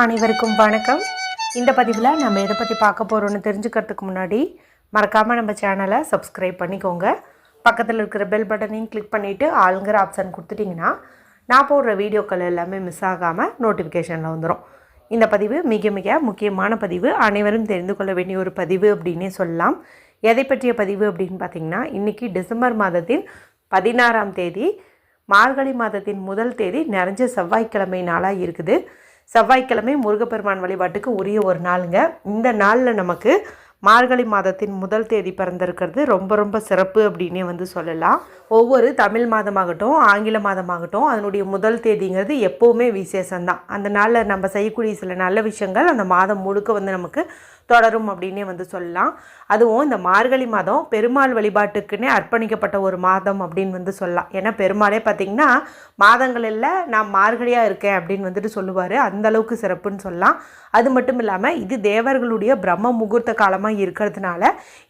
அனைவருக்கும் வணக்கம். இந்த பதிவில் நம்ம எதை பற்றி பார்க்க போகிறோம்னு தெரிஞ்சுக்கிறதுக்கு முன்னாடி மறக்காமல் நம்ம சேனலை சப்ஸ்கிரைப் பண்ணிக்கோங்க. பக்கத்தில் இருக்கிற பெல் பட்டனையும் கிளிக் பண்ணிவிட்டு ஆளுங்கிற ஆப்ஷன் கொடுத்துட்டிங்கன்னா நான் போடுற வீடியோக்கள் எல்லாமே மிஸ் ஆகாமல் நோட்டிஃபிகேஷனில் வந்துடும் இந்த பதிவு மிக மிக முக்கியமான பதிவு. அனைவரும் தெரிந்து கொள்ள வேண்டிய ஒரு பதிவு அப்படின்னே சொல்லலாம். எதை பற்றிய பதிவு அப்படின்னு பார்த்தீங்கன்னா இன்றைக்கி டிசம்பர் மாதத்தின் பதினாறாம் தேதி மார்கழி மாதத்தின் முதல் தேதி நிறைஞ்ச செவ்வாய்க்கிழமை நாளாக இருக்குது. செவ்வாய்க்கிழமை முருகப்பெருமான் வழிபாட்டுக்கு உரிய ஒரு நாளுங்க. இந்த நாளில் நமக்கு மார்கழி மாதத்தின் முதல் தேதி பிறந்திருக்கிறது. ரொம்ப ரொம்ப சிறப்பு அப்படின்னே வந்து சொல்லலாம். ஒவ்வொரு தமிழ் மாதமாகட்டும் ஆங்கில மாதமாகட்டும் அதனுடைய முதல் தேதிங்கிறது எப்போவுமே விசேஷம்தான். அந்த நாளில் நம்ம செய்யக்கூடிய சில நல்ல விஷயங்கள் அந்த மாதம் முழுக்க வந்து நமக்கு தொடரும் அப்படின்னே வந்து சொல்லலாம். அதுவும் இந்த மார்கழி மாதம் பெருமாள் வழிபாட்டுக்குன்னே அர்ப்பணிக்கப்பட்ட ஒரு மாதம் அப்படின்னு வந்து சொல்லலாம். ஏன்னா பெருமாளே பார்த்திங்கன்னா மாதங்களில் நான் மார்கழியாக இருக்கேன் அப்படின்னு வந்துட்டு சொல்லுவார். அந்த அளவுக்கு சிறப்புன்னு சொல்லலாம். அது மட்டும் இல்லாமல் இது தேவர்களுடைய பிரம்ம முகூர்த்த காலமாக இருக்கிறதுனால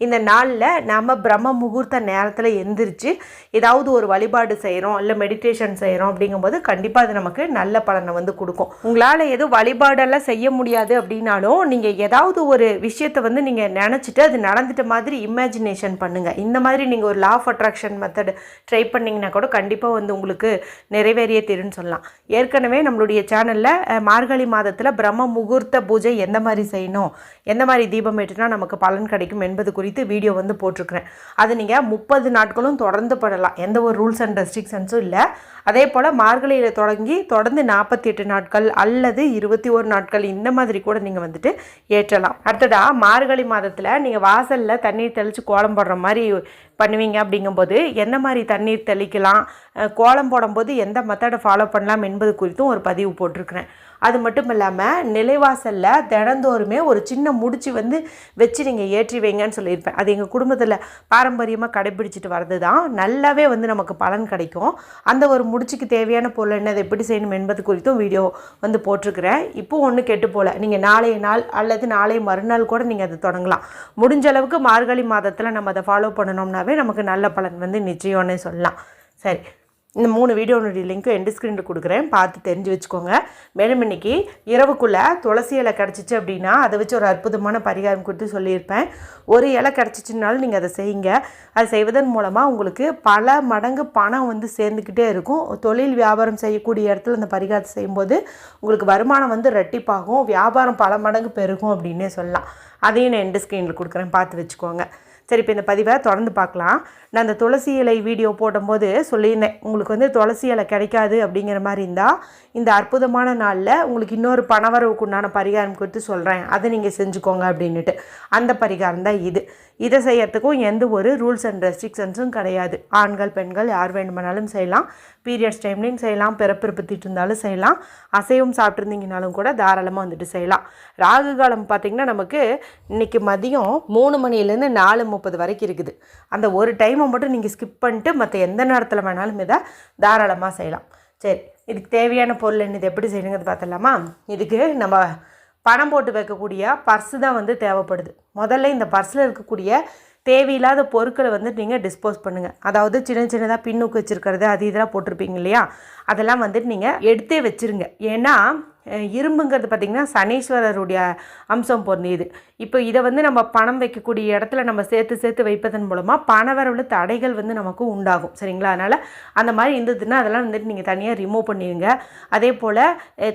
இந்த நாளில் நாம் பிரம்ம முகூர்த்த நேரத்தில் எந்திரிச்சு ஏதாவது ஒரு வழிபாடு செய்கிறோம் இல்லை மெடிடேஷன் செய்கிறோம் அப்படிங்கும்போது கண்டிப்பாக அது நமக்கு நல்ல பலனை வந்து கொடுக்கும். உங்களால் எதுவும் வழிபாடெல்லாம் செய்ய முடியாது அப்படின்னாலும் நீங்கள் ஏதாவது ஒரு விஷயத்தை வந்து நீங்கள் நினச்சிட்டு அது நடந்துட்ட மாதிரி இமேஜினேஷன் பண்ணுங்கள் இந்த மாதிரி நீங்கள் ஒரு law of attraction method try பண்ணிங்கன்னா கூட கண்டிப்பாக வந்து உங்களுக்கு நிறைவேறிய தீருன்னு சொல்லலாம். ஏற்கனவே நம்மளுடைய சேனலில் மார்கழி மாதத்தில் பிரம்ம முகூர்த்த பூஜை எந்த மாதிரி செய்யணும் எந்த மாதிரி தீபம் ஏற்றினா நமக்கு பலன் கிடைக்கும் என்பது குறித்து வீடியோ வந்து போட்டிருக்கிறேன். அது நீங்கள் முப்பது நாட்களும் தொடர்ந்து பண்ணலாம். எந்த ஒரு ரூல்ஸ் அண்ட் ரெஸ்ட்ரிக்ஷன்ஸும் இல்லை. அதே போல் மார்கழியில் தொடங்கி தொடர்ந்து நாற்பத்தி எட்டு நாட்கள் அல்லது இருபத்தி ஒரு நாட்கள் இந்த மாதிரி கூட நீங்கள் வந்துட்டு ஏற்றலாம். அடுத்ததாக மார்கழி மாதத்தில் நீங்கள் வாசலில் தண்ணீர் தெளித்து கோலம் போடுற மாதிரி பண்ணுவீங்க அப்படிங்கும்போது எந்த மாதிரி தண்ணீர் தெளிக்கலாம்? கோலம் போடும்போது எந்த மெத்தடை ஃபாலோ பண்ணலாம் என்பது குறித்தும் ஒரு பதிவு போட்டிருக்கிறேன். அது மட்டும் இல்லாமல் நிலைவாசலில் தினந்தோறுமே ஒரு சின்ன முடிச்சு வந்து வச்சு நீங்கள் ஏற்றி வைங்கன்னு சொல்லியிருப்பேன். அது எங்கள் குடும்பத்தில் பாரம்பரியமாக கடைபிடிச்சிட்டு வர்றது தான் நல்லாவே வந்து நமக்கு பலன் கிடைக்கும். அந்த ஒரு முடிச்சுக்கு தேவையான பொருள் என்ன அதை எப்படி செய்யணும் என்பது குறித்தும் வீடியோ வந்து போட்டிருக்கிறேன். இப்போ ஒன்றும் கெட்டு போகல நீங்கள் நாளைய நாள் அல்லது நாளை மறுநாள் கூட நீங்கள் அதை தொடங்கலாம். முடிஞ்ச அளவுக்கு மார்கழி மாதத்தில் நம்ம அதை ஃபாலோ பண்ணணும்னாவே நமக்கு நல்ல பலன் வந்து நிச்சயம்னே சொல்லலாம். சரி. இந்த மூணு வீடியோனுடைய லிங்க்கும் எண்டு ஸ்க்ரீனில் கொடுக்குறேன். பார்த்து தெரிஞ்சு வச்சுக்கோங்க. மேலும் இன்னைக்கு இரவுக்குள்ளே துளசி இலை கிடச்சிச்சு அப்படின்னா அதை வச்சு ஒரு அற்புதமான பரிகாரம் கொடுத்து சொல்லியிருப்பேன். ஒரு இலை கிடச்சிச்சுனாலும் நீங்கள் அதை செய்யுங்க. அது செய்வதன் மூலமாக உங்களுக்கு பல மடங்கு பணம் வந்து சேர்ந்துக்கிட்டே இருக்கும். தொழில் வியாபாரம் செய்யக்கூடிய இடத்துல இந்த பரிகாரத்தை செய்யும்போது உங்களுக்கு வருமானம் வந்து ரெட்டிப்பாகும் வியாபாரம் பல மடங்கு பெருகும் அப்படின்னே சொல்லலாம். அதையும் நான் எண்டு ஸ்க்ரீனில் கொடுக்குறேன். பார்த்து வச்சுக்கோங்க. சரி இப்போ இந்த பதிவை தொடர்ந்து பார்க்கலாம். நான் அந்த துளசி இலை வீடியோ போடும்போது சொல்லியிருந்தேன் உங்களுக்கு வந்து துளசி இலை கிடைக்காது அப்படிங்கிற மாதிரி இருந்தால் இந்த அற்புதமான நாளில் உங்களுக்கு இன்னொரு பணவரவுக்கு உண்டான பரிகாரம் குறித்து சொல்கிறேன் அதை நீங்கள் செஞ்சுக்கோங்க அப்படின்னுட்டு. அந்த பரிகாரம் தான் இது. இதை செய்யறதுக்கும் எந்த ஒரு ரூல்ஸ் அண்ட் ரெஸ்ட்ரிக்ஷன்ஸும் கிடையாது. ஆண்கள் பெண்கள் யார் வேண்டுமானாலும் செய்யலாம். பீரியட்ஸ் டைம்லேயும் செய்யலாம். பிறப்பிறப்பித்திட்டு இருந்தாலும் செய்யலாம். அசைவம் சாப்பிட்ருந்தீங்கனாலும் கூட தாராளமாக வந்துட்டு செய்யலாம். ராகு காலம் பார்த்திங்கன்னா நமக்கு இன்றைக்கி மதியம் மூணு மணிலேருந்து நாலு முப்பது வரைக்கும் இருக்குது. அந்த ஒரு டைமை மட்டும் நீங்கள் ஸ்கிப் பண்ணிட்டு மற்ற எந்த நேரத்தில் வேணாலும் இதை தாராளமாக செய்யலாம். சரி இதுக்கு தேவையான பொருள் என்ன இது எப்படி செய்யணுங்கிறது பார்த்துடலாமா? இதுக்கு நம்ம பணம் போட்டு வைக்கக்கூடிய பர்ஸு தான் வந்து தேவைப்படுது. முதல்ல இந்த பர்ஸில் இருக்கக்கூடிய தேவையில்லாத பொருட்களை வந்து நீங்கள் டிஸ்போஸ் பண்ணுங்கள் அதாவது சின்ன சின்னதாக பின்னுக்கு வச்சுருக்கிறது அது இதெல்லாம் போட்டிருப்பீங்க இல்லையா? அதெல்லாம் வந்துட்டு நீங்கள் எடுத்தே வச்சுருங்க. ஏன்னா இரும்புங்கிறது பார்த்திங்கன்னா சனீஸ்வரருடைய அம்சம் பொருந்தியது. இப்போ இதை வந்து நம்ம பணம் வைக்கக்கூடிய இடத்துல நம்ம சேர்த்து சேர்த்து வைப்பதன் மூலமாக பணவரவில் தடைகள் வந்து நமக்கு உண்டாகும். சரிங்களா? அதனால் அந்த மாதிரி இருந்ததுன்னா அதெல்லாம் வந்துட்டு நீங்கள் தனியாக ரிமூவ் பண்ணிடுங்க அதே போல்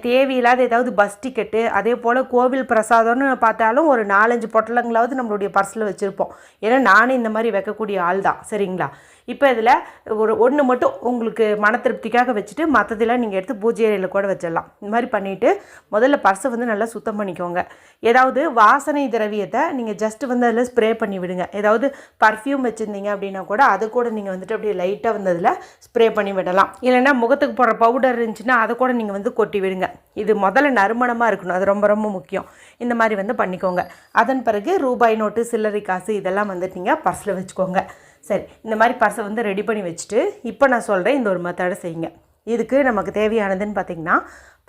தேவையில்லாத ஏதாவது பஸ் டிக்கெட்டு அதே போல் கோவில் பிரசாதம்னு பார்த்தாலும் ஒரு நாலஞ்சு பொட்டலங்களாவது நம்மளுடைய பர்ஸில் வச்சுருப்போம். ஏன்னா நானே இந்த மாதிரி வைக்கக்கூடிய ஆள் தான் சரிங்களா? இப்போ இதில் ஒரு ஒன்று மட்டும் உங்களுக்கு மன திருப்திக்காக வச்சுட்டு மற்றதெல்லாம் நீங்கள் எடுத்து பூஜை அறையில் கூட வச்சிடலாம். இந்த மாதிரி பண்ணிவிட்டு முதல்ல பர்ஸை வந்து நல்லா சுத்தம் பண்ணிக்கோங்க. ஏதாவது வாசனை திரவியத்தை நீங்கள் ஜஸ்ட் வந்து அதில் ஸ்ப்ரே பண்ணி விடுங்க. ஏதாவது பர்ஃப்யூம் வச்சுருந்தீங்க அப்படின்னா கூட அது கூட நீங்கள் வந்துட்டு அப்படியே லைட்டாக வந்து அதில் ஸ்ப்ரே பண்ணி விடலாம். இல்லைன்னா முகத்துக்கு போடுற பவுடர் இருந்துச்சுன்னா அதை கூட நீங்கள் வந்து கொட்டி விடுங்க. இது முதல்ல நறுமணமாக இருக்கணும். அது ரொம்ப ரொம்ப முக்கியம். இந்த மாதிரி வந்து பண்ணிக்கோங்க. அதன் பிறகு ரூபாய் நோட்டு சில்லறை காசு இதெல்லாம் வந்துட்டு நீங்கள் பர்ஸில் வச்சுக்கோங்க. சரி இந்த மாதிரி பர்ஸை வந்து ரெடி பண்ணி வச்சுட்டு இப்போ நான் சொல்கிறேன் இந்த ஒரு மெத்தடை செய்யுங்க. இதுக்கு நமக்கு தேவையானதுன்னு பார்த்தீங்கன்னா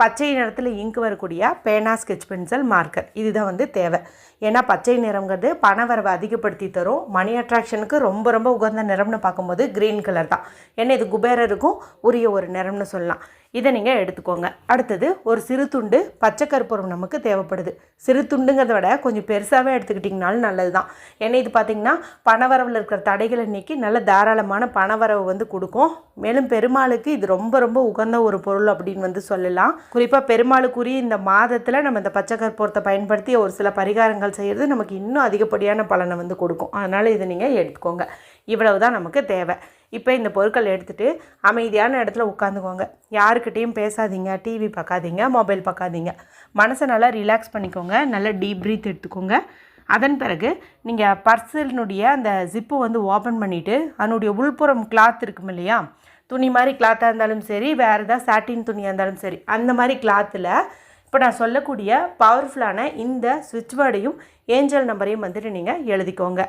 பச்சை நிறத்தில் இங்க் வரக்கூடிய பேனா ஸ்கெட்ச் பென்சில் மார்க்கர் இதுதான் வந்து தேவை. ஏன்னா பச்சை நிறம்ங்கிறது பணவரவை அதிகப்படுத்தி தரும். மணி அட்ராக்ஷனுக்கு ரொம்ப ரொம்ப உகந்த நிறம்னு பார்க்கும்போது க்ரீன் கலர் தான். ஏன்னா இது குபேரருக்கும் உரிய ஒரு நிறம்னு சொல்லலாம். இதை நீங்கள் எடுத்துக்கோங்க. அடுத்தது ஒரு சிறு துண்டு பச்சை கற்பூரம் நமக்கு தேவைப்படுது. சிறு துண்டுங்கிறத விட கொஞ்சம் பெருசாகவே எடுத்துக்கிட்டிங்கனாலும் நல்லது தான் ஏன்னா இது பார்த்திங்கன்னா பணவரவில் இருக்கிற தடைகளை நீக்கி நல்ல தாராளமான பணவரவு வந்து கொடுக்கும். மேலும் பெருமாளுக்கு இது ரொம்ப ரொம்ப உகந்த ஒரு பொருள் அப்படின்னு வந்து சொல்லலாம். குறிப்பாக பெருமாளுக்குரிய இந்த மாதத்தில் நம்ம இந்த பச்சை கற்பூரத்தை பயன்படுத்தி ஒரு சில பரிகாரங்கள் செய்கிறது நமக்கு இன்னும் அதிகப்படியான பலனை வந்து கொடுக்கும். அதனால் இதை நீங்கள் எடுத்துக்கோங்க. இவ்வளவு தான் நமக்கு தேவை. இப்போ இந்த பொருட்கள் எடுத்துகிட்டு அமைதியான இடத்துல உட்காந்துக்கோங்க. யாருக்கிட்டேயும் பேசாதீங்க டிவி பார்க்காதீங்க மொபைல் பார்க்காதீங்க. மனசை நல்லா ரிலாக்ஸ் பண்ணிக்கோங்க நல்லா டீப் ப்ரீத் எடுத்துக்கோங்க. அதன் பிறகு நீங்கள் பர்சலினுடைய அந்த ஜிப்பு வந்து ஓப்பன் பண்ணிவிட்டு அதனுடைய உள்புறம் கிளாத் இருக்கும் இல்லையா? துணி மாதிரி கிளாத்தாக இருந்தாலும் சரி வேறு ஏதாவது சாட்டின் துணியாக இருந்தாலும் சரி அந்த மாதிரி கிளாத்தில் இப்போ நான் சொல்லக்கூடிய பவர்ஃபுல்லான இந்த சுவிட்ச் வேர்டையும் ஏஞ்சல் நம்பரையும் வந்துட்டு நீங்கள் எழுதிக்கோங்க.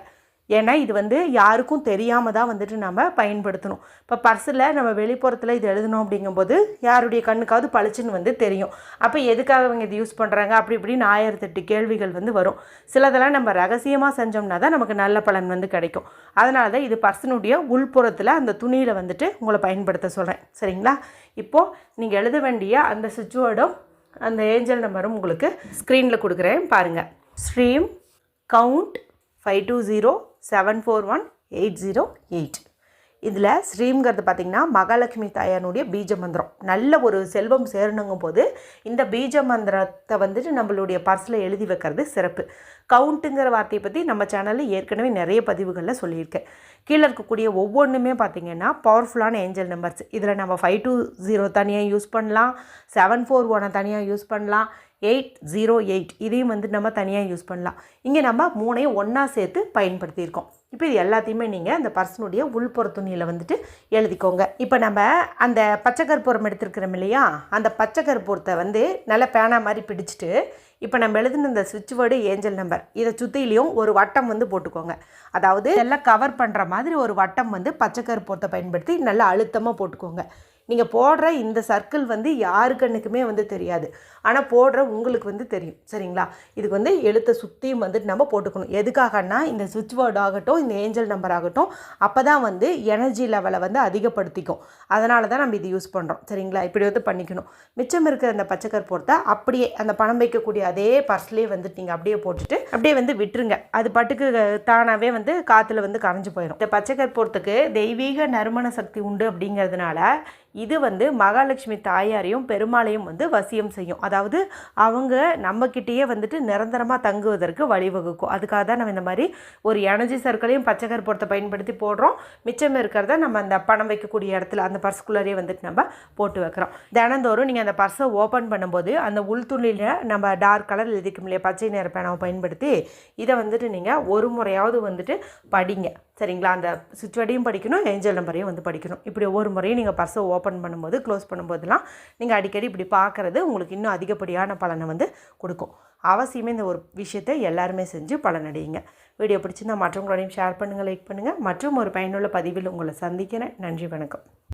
ஏன்னா இது வந்து யாருக்கும் தெரியாமல் தான் வந்துட்டு நம்ம பயன்படுத்தணும். இப்போ பர்ஸில் நம்ம வெளிப்புறத்தில் இது எழுதணும் அப்படிங்கும்போது யாருடைய கண்ணுக்காவது பளிச்சுன்னு வந்து தெரியும். அப்போ எதுக்காக அவங்க இது யூஸ் பண்ணுறாங்க அப்படி இப்படின்னு ஆயிரத்தெட்டு கேள்விகள் வந்து வரும். சிலதெல்லாம் நம்ம ரகசியமாக செஞ்சோம்னா தான் நமக்கு நல்ல பலன் வந்து கிடைக்கும். அதனால தான் இது பர்சனுடைய உள்புறத்தில் அந்த துணியில் வந்துட்டு உங்களை பயன்படுத்த சொல்கிறேன் சரிங்களா? இப்போது நீங்கள் எழுத வேண்டிய அந்த சுவிட்ச் அந்த ஏஞ்சல் நம்பரும் உங்களுக்கு ஸ்க்ரீனில் கொடுக்குறேன். பாருங்கள் stream count five two zero seven four one eight zero eight இதில் ஸ்ரீங்கிறது பார்த்திங்கன்னா மகாலட்சுமி தாயானுடைய பீஜ மந்திரம். நல்ல ஒரு செல்வம் சேரணுங்கும் போது இந்த பீஜ மந்திரத்தை வந்துட்டு நம்மளுடைய பர்ஸில் எழுதி வைக்கிறது சிறப்பு. கவுண்ட்டுங்கிற வார்த்தையை பற்றி நம்ம சேனலில் ஏற்கனவே நிறைய பதிவுகளில் சொல்லியிருக்கேன். கீழே இருக்கக்கூடிய ஒவ்வொன்றுமே பார்த்திங்கன்னா பவர்ஃபுல்லான ஏஞ்சல் நம்பர்ஸ் இதில் நம்ம ஃபைவ் டூ ஜீரோ தனியாக யூஸ் பண்ணலாம். செவன் ஃபோர் ஒனை தனியாக யூஸ் பண்ணலாம். எயிட் ஜீரோ எயிட் இதையும் வந்து நம்ம தனியாக யூஸ் பண்ணலாம். இங்கே நம்ம மூணையும் ஒன்றா சேர்த்து பயன்படுத்தியிருக்கோம். இப்போ இது எல்லாத்தையுமே நீங்கள் அந்த பர்சனுடைய உள்புற துணியில் வந்துட்டு எழுதிக்கோங்க. இப்போ நம்ம அந்த பச்சை கற்பூரம் எடுத்துருக்கிறோம் இல்லையா? அந்த பச்சை கற்பூரத்தை வந்து நல்லா பேனா மாதிரி பிடிச்சிட்டு இப்போ நம்ம எழுதின இந்த சுவிட்ச் வேர்டு ஏஞ்சல் நம்பர் இதை சுற்றிலையும் ஒரு வட்டம் வந்து போட்டுக்கோங்க. அதாவது எல்லாம் கவர் பண்ணுற மாதிரி ஒரு வட்டம் வந்து பச்சை கற்பூரத்தை பயன்படுத்தி நல்லா அழுத்தமாக போட்டுக்கோங்க. நீங்கள் போடுற இந்த சர்க்கிள் வந்து யாரு கண்ணுக்குமே வந்து தெரியாது. ஆனால் போடுற உங்களுக்கு வந்து தெரியும். சரிங்களா? இதுக்கு வந்து எழுத்தை சுற்றியும் வந்துட்டு நம்ம போட்டுக்கணும். எதுக்காகனா இந்த சுவிட்ச் போர்டு ஆகட்டும் இந்த ஏஞ்சல் நம்பர் ஆகட்டும் அப்போ தான் வந்து எனர்ஜி லெவலை வந்து அதிகப்படுத்திக்கும். அதனால தான் நம்ம இது யூஸ் பண்ணுறோம் சரிங்களா? இப்படி வந்து பண்ணிக்கணும். மிச்சம் இருக்கிற அந்த பச்சை போர்த்தை அப்படியே அந்த பணம் வைக்கக்கூடிய அதே பர்ஸ்லேயே வந்துட்டு நீங்கள் அப்படியே போட்டுட்டு அப்படியே வந்து விட்டுருங்க. அது பாட்டுக்கு தானாகவே வந்து காற்றுல வந்து கரைஞ்சு போயிடும் இந்த பச்சை போர்த்துக்கு தெய்வீக நறுமண சக்தி உண்டு அப்படிங்கிறதுனால இது வந்து மகாலட்சுமி தாயாரையும் பெருமாளையும் வந்து வசியம் செய்யும். அதாவது அவங்க நம்மக்கிட்டேயே வந்துட்டு நிரந்தரமாக தங்குவதற்கு வழிவகுக்கும். அதுக்காக தான் நம்ம இந்த மாதிரி ஒரு எனர்ஜி சர்க்கிளையும் பச்சை கற்பூரத்தை பயன்படுத்தி போடுறோம். மிச்சம் இருக்கிறத நம்ம அந்த பணம் வைக்கக்கூடிய இடத்துல அந்த பர்ஸ்குள்ளரே வந்துட்டு நம்ம போட்டு வைக்கிறோம். தினந்தோறும் நீங்கள் அந்த பர்ஸை ஓப்பன் பண்ணும்போது அந்த உள்துணியில் நம்ம டார்க் கலர் எழுதிக்கும் இல்லையா பச்சை நிற பேனாவை பயன்படுத்தி இதை வந்துட்டு நீங்கள் ஒரு முறையாவது வந்துட்டு படிங்க. சரிங்களா? அந்த சுவிட்ச் படிக்கணும் ஏஞ்சல் நம்பரையும் வந்து படிக்கணும். இப்படி ஒவ்வொரு முறையும் நீங்கள் பர்ஸை ஓப்பன் பண்ணும்போது க்ளோஸ் பண்ணும்போதெல்லாம் நீங்கள் அடிக்கடி இப்படி பார்க்குறது உங்களுக்கு இன்னும் அதிகப்படியான பலனை வந்து கொடுக்கும். அவசியமே இந்த ஒரு விஷயத்தை எல்லாருமே செஞ்சு பலனடையுங்க. வீடியோ பிடிச்சிருந்தால் மற்றவங்களோடையும் ஷேர் பண்ணுங்கள் லைக் பண்ணுங்கள் மற்றும் ஒரு பயனுள்ள பதிவில் உங்களை சந்திக்கிறேன். நன்றி வணக்கம்.